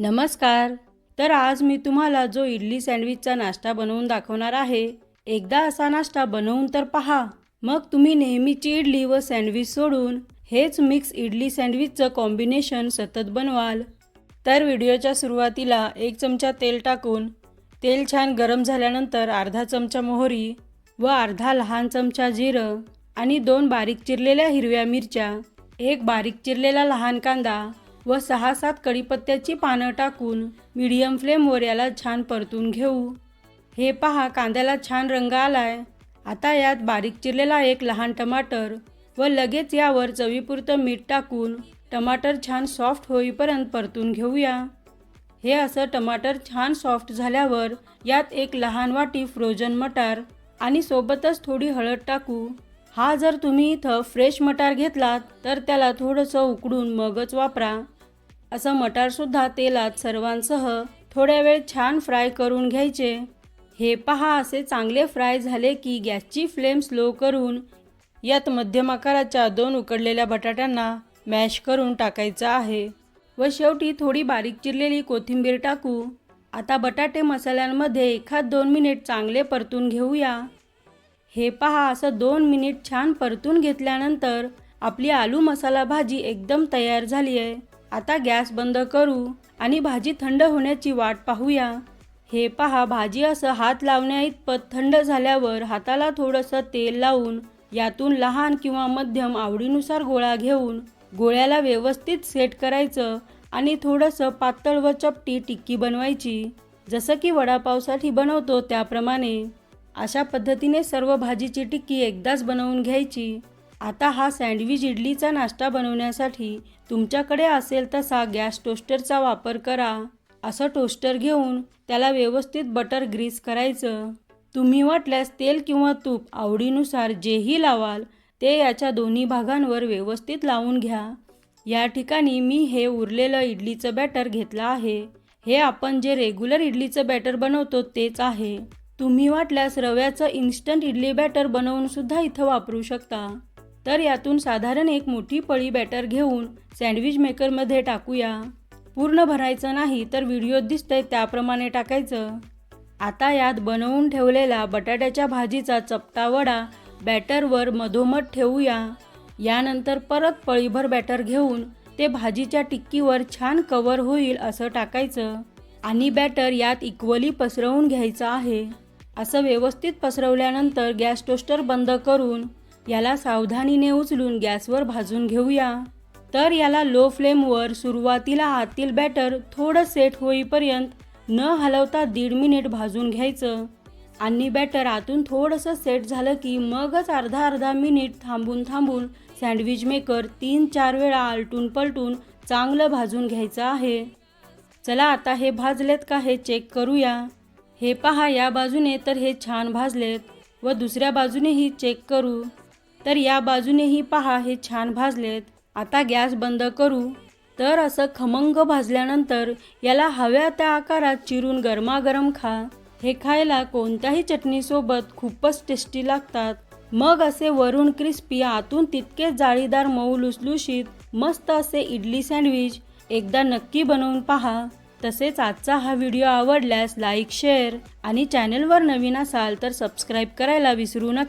नमस्कार. तर आज मी तुम्हाला जो इडली सँडविचचा नाश्ता बनवून दाखवणार आहे एकदा असा नाश्ता बनवून तर पहा. मग तुम्ही नेहमीची इडली व सँडविच सोडून हेच मिक्स इडली सँडविचचं कॉम्बिनेशन सतत बनवाल. तर व्हिडिओच्या सुरुवातीला एक चमचा तेल टाकून तेल छान गरम झाल्यानंतर अर्धा चमचा मोहरी व अर्धा लहान चमचा जिरं आणि दोन बारीक चिरलेल्या हिरव्या मिरच्या एक बारीक चिरलेला लहान कांदा व सहा सात कढीपत्त्याची पानं टाकून मीडियम फ्लेमवर याला छान परतून घेऊ. हे पहा कांद्याला छान रंग आलाय. आता यात बारीक चिरलेला एक लहान टमाटर व लगेच यावर चवीपुरतं मीठ टाकून टमाटर छान सॉफ्ट होईपर्यंत परतून घेऊया. हे असं टमाटर छान सॉफ्ट झाल्यावर यात एक लहान वाटी फ्रोजन मटार आणि सोबतच थोडी हळद टाकू. हा जर तुम्ही इथं फ्रेश मटार घेतलात तर त्याला थोडंसं उकडून मगच वापरा. असं मटारसुद्धा तेलात सर्वांसह थोड्या वेळ छान फ्राय करून घ्यायचे. हे पहा असे चांगले फ्राय झाले की गॅसची फ्लेम स्लो करून यात मध्यम आकाराच्या दोन उकडलेल्या बटाट्यांना मॅश करून टाकायचं आहे. व शेवटी थोडी बारीक चिरलेली कोथिंबीर टाकू. आता बटाटे मसाल्यांमध्ये एखाद दोन मिनिट चांगले परतून घेऊया. हे पहा असं दोन मिनिट छान परतून घेतल्यानंतर आपली आलू मसाला भाजी एकदम तयार झाली आहे आता गॅस बंद करू आणि भाजी थंड होण्याची वाट पाहूया. हे पहा भाजी असं हात लावण्या इतपत थंड झाल्यावर हाताला थोडंसं तेल लावून यातून लहान किंवा मध्यम आवडीनुसार गोळा घेऊन गोळ्याला व्यवस्थित सेट करायचं आणि थोडंसं पातळ व चपटी टिक्की बनवायची. जसं की वडापावसाठी बनवतो त्याप्रमाणे. अशा पद्धतीने सर्व भाजीची टिक्की एकदाच बनवून घ्यायची. आता हा सँडविच इडलीचा नाश्ता बनवण्यासाठी तुमच्याकडे असेल तसा गॅस टोस्टरचा वापर करा. असं टोस्टर घेऊन त्याला व्यवस्थित बटर ग्रीस करायचं. तुम्ही वाटल्यास तेल किंवा तूप आवडीनुसार जेही लावाल ते याच्या दोन्ही भागांवर व्यवस्थित लावून घ्या. या ठिकाणी मी हे उरलेलं इडलीचं बॅटर घेतलं आहे. हे आपण जे रेग्युलर इडलीचं बॅटर बनवतो तेच आहे. तुम्ही वाटल्यास रव्याचं इन्स्टंट इडली बॅटर बनवूनसुद्धा इथं वापरू शकता. तर यातून साधारण एक मोठी पळी बॅटर घेऊन सँडविच मेकरमध्ये टाकूया. पूर्ण भरायचं नाही तर व्हिडिओत दिसतंय त्याप्रमाणे टाकायचं. आता यात बनवून ठेवलेला बटाट्याच्या भाजीचा चपटा वडा बॅटरवर मधोमध ठेवूया. यानंतर परत पळीभर बॅटर घेऊन ते भाजीच्या टिक्कीवर छान कवर होईल असं टाकायचं. आणि बॅटर यात इक्वली पसरवून घ्यायचं आहे. असं व्यवस्थित पसरवल्यानंतर गॅस टोस्टर बंद करून याला सावधानीने उचलून गॅसवर भाजून घेऊया. तर याला लो फ्लेमवर सुरुवातीला आतील बॅटर थोडं सेट होईपर्यंत न हलवता दीड मिनिट भाजून घ्यायचं. आणि बॅटर आतून थोडंसं सेट झालं की मगच अर्धा अर्धा मिनिट थांबून थांबून सँडविच मेकर तीन चार वेळा आलटून पलटून चांगलं भाजून घ्यायचं आहे. चला आता हे भाजलेत का हे चेक करूया. हे पहा या बाजूने तर हे छान भाजलेत. व दुसऱ्या बाजूनेही चेक करू. तर या बाजूनेही पहा हे छान भाजलेत. आता गॅस बंद करू. तर असं खमंग भाजल्यानंतर याला हव्या त्या आकारात चिरून गरमागरम खा. हे खायला कोणत्याही चटणीसोबत खूपच टेस्टी लागतात. मग असे वरून क्रिस्पी आतून तितकेच जाळीदार मऊ लुसलुशीत मस्त असे इडली सँडविच एकदा नक्की बनवून पहा. तसेच आजचा हा व्हिडिओ आवडल्यास लाईक शेअर आणि चॅनलवर नवीन असाल तर सबस्क्राईब करायला विसरू नका.